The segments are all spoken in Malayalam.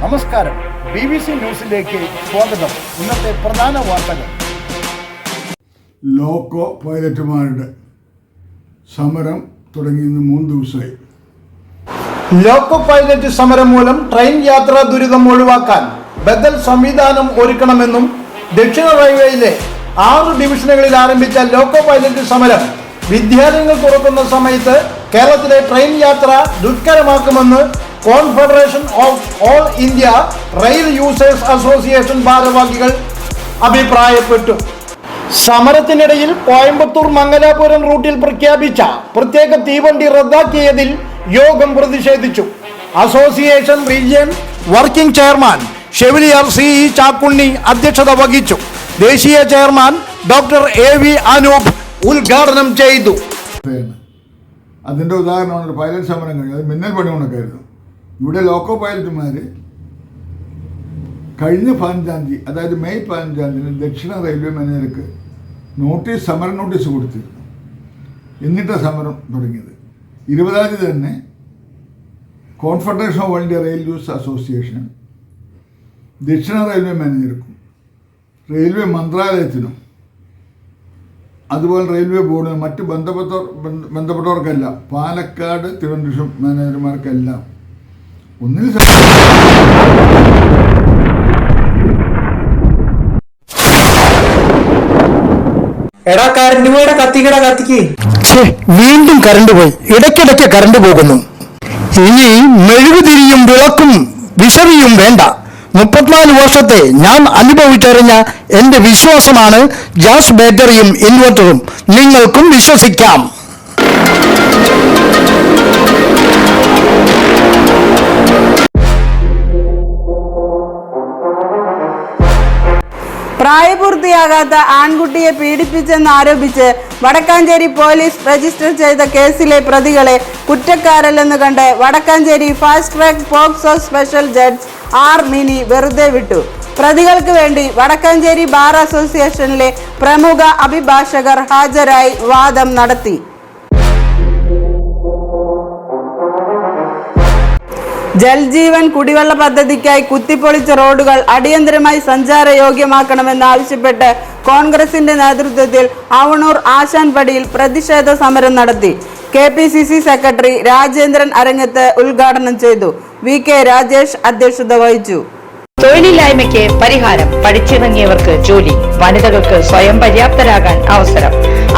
നമസ്കാരം. ബി ബി സി ന്യൂസിലേക്ക് സ്വാഗതം. ഇന്നത്തെ പ്രധാന വാർത്തകൾ. ലോക്കോ പൈലറ്റുമാരുടെ സമരം തുടങ്ങി ഇന്ന് മൂന്ന് ദിവസമായി. ലോക്കോ പൈലറ്റ് സമരം മൂലം ട്രെയിൻ യാത്രാ ദുരിതം ഒഴിവാക്കാൻ ബദൽ സംവിധാനം ഒരുക്കണമെന്നും ദക്ഷിണ റെയിൽവേയിലെ ആറ് ഡിവിഷനുകളിൽ ആരംഭിച്ച ലോക്കോ പൈലറ്റ് സമരം വിദ്യാലയങ്ങൾ തുറക്കുന്ന സമയത്ത് കേരളത്തിലെ ട്രെയിൻ യാത്ര ദുഷ്കരമാക്കുമെന്ന് confederation of all India rail users association ഭാരവാഹികൾ അഭിപ്രായപ്പെട്ടു. സമരത്തിനിടയിൽ കോയമ്പത്തൂർ മംഗലാപുരം റൂട്ടിൽ പ്രഖ്യാപിച്ച പ്രത്യേക തീവണ്ടി റദ്ദാക്കിയതിൽ യോഗം പ്രതിഷേധിച്ചു. Association region working chairman Chevalier C E Chakkunni അധ്യക്ഷത വഹിച്ചു. ദേശീയ chairman doctor A V Anoop ഉദ്ഘാടനം ചെയ്തു. അതിന്റെ ഉദാഹരണമാണ് പൈലറ്റ് സമരം കഴിഞ്ഞു അത് മിന്നൽ പണി കണക്കായിരുന്നു ഇവിടെ ലോക്കോ പൈലറ്റുമാർ കഴിഞ്ഞ പതിനഞ്ചാം തീയതി അതായത് മെയ് പതിനഞ്ചാം തീയതി ദക്ഷിണ റെയിൽവേ മാനേജർക്ക് നോട്ടീസ് സമര നോട്ടീസ് കൊടുത്തിരുന്നു. എന്നിട്ടാണ് സമരം തുടങ്ങിയത്. ഇരുപതാം തീയതി തന്നെ confederation of India railways association ദക്ഷിണ റെയിൽവേ മാനേജർക്കും റെയിൽവേ മന്ത്രാലയത്തിനും അതുപോലെ റെയിൽവേ ബോർഡിനും മറ്റ് ബന്ധപ്പെട്ട ബന്ധ- ബന്ധപ്പെട്ടവർക്കെല്ലാം പാലക്കാട് തിരുവനന്തപുരം മാനേജർമാർക്കെല്ലാം ഒന്നിൽ എടാ കറണ്ട് പോയുടെ കത്തിക്കട കത്തിക്ക്. വീണ്ടും കറണ്ട് പോയി. ഇടയ്ക്കിടയ്ക്ക് കറണ്ട് പോകുന്നു. ഇനി മെഴുകുതിരിയും വിളക്കും വിഷറിയും വേണ്ട. മുപ്പത്തിനാല് വർഷത്തെ ഞാൻ അനുഭവിച്ചറിഞ്ഞ എന്റെ വിശ്വാസമാണ് ഗ്യാസ് ബാറ്ററിയും ഇൻവെർട്ടറും നിങ്ങൾക്കും വിശ്വസിക്കാം. പ്രായപൂർത്തിയാകാത്ത ആൺകുട്ടിയെ പീഡിപ്പിച്ചെന്നാരോപിച്ച് വടക്കാഞ്ചേരി പോലീസ് രജിസ്റ്റർ ചെയ്ത കേസിലെ പ്രതികളെ കുറ്റക്കാരല്ലെന്ന് കണ്ട് Vadakkanchery fast track POCSO special judge R Mini വെറുതെ വിട്ടു. പ്രതികൾക്ക് വേണ്ടി വടക്കാഞ്ചേരി ബാർ അസോസിയേഷനിലെ പ്രമുഖ അഭിഭാഷകർ ഹാജരായി വാദം നടത്തി. ജൽജീവൻ കുടിവെള്ള പദ്ധതിക്കായി കുത്തിപ്പൊളിച്ച റോഡുകൾ അടിയന്തരമായി സഞ്ചാരയോഗ്യമാക്കണമെന്നാവശ്യപ്പെട്ട് കോൺഗ്രസിന്റെ നേതൃത്വത്തിൽ അവണൂർ ആശാൻപടിയിൽ പ്രതിഷേധ സമരം നടത്തി. K P C C secretary Rajendran Arangath ഉദ്ഘാടനം ചെയ്തു. വി കെ രാജേഷ് അധ്യക്ഷത വഹിച്ചു. തൊഴിലില്ലായ്മയ്ക്ക് പരിഹാരം പഠിച്ചിറങ്ങിയവർക്ക് ജോലി വനിതകൾക്ക് സ്വയം പര്യാപ്തരാകാൻ അവസരം.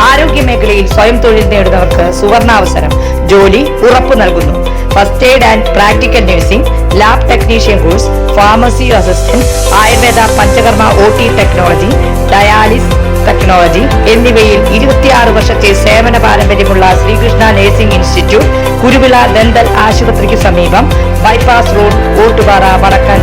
ആരോഗ്യ മേഖലയിൽ സ്വയം തൊഴിൽ നേടുന്നവർക്ക് സുവർണാവസരം ജോലി ഉറപ്പു നൽകുന്നു. First aid and practical nursing lab technician course pharmacy assistant Ayurveda panchakarma O T technology dialysis technology എന്നിവയിൽ ഇരുപത്തിയാറ് വർഷത്തെ സേവന പാരമ്പര്യമുള്ള Sreekrishna nursing institute Kuruvila dental ആശുപത്രിക്ക് സമീപം ബൈപ്പാസ് റോഡ് ഓട്ടുപാറ വടക്കാൻ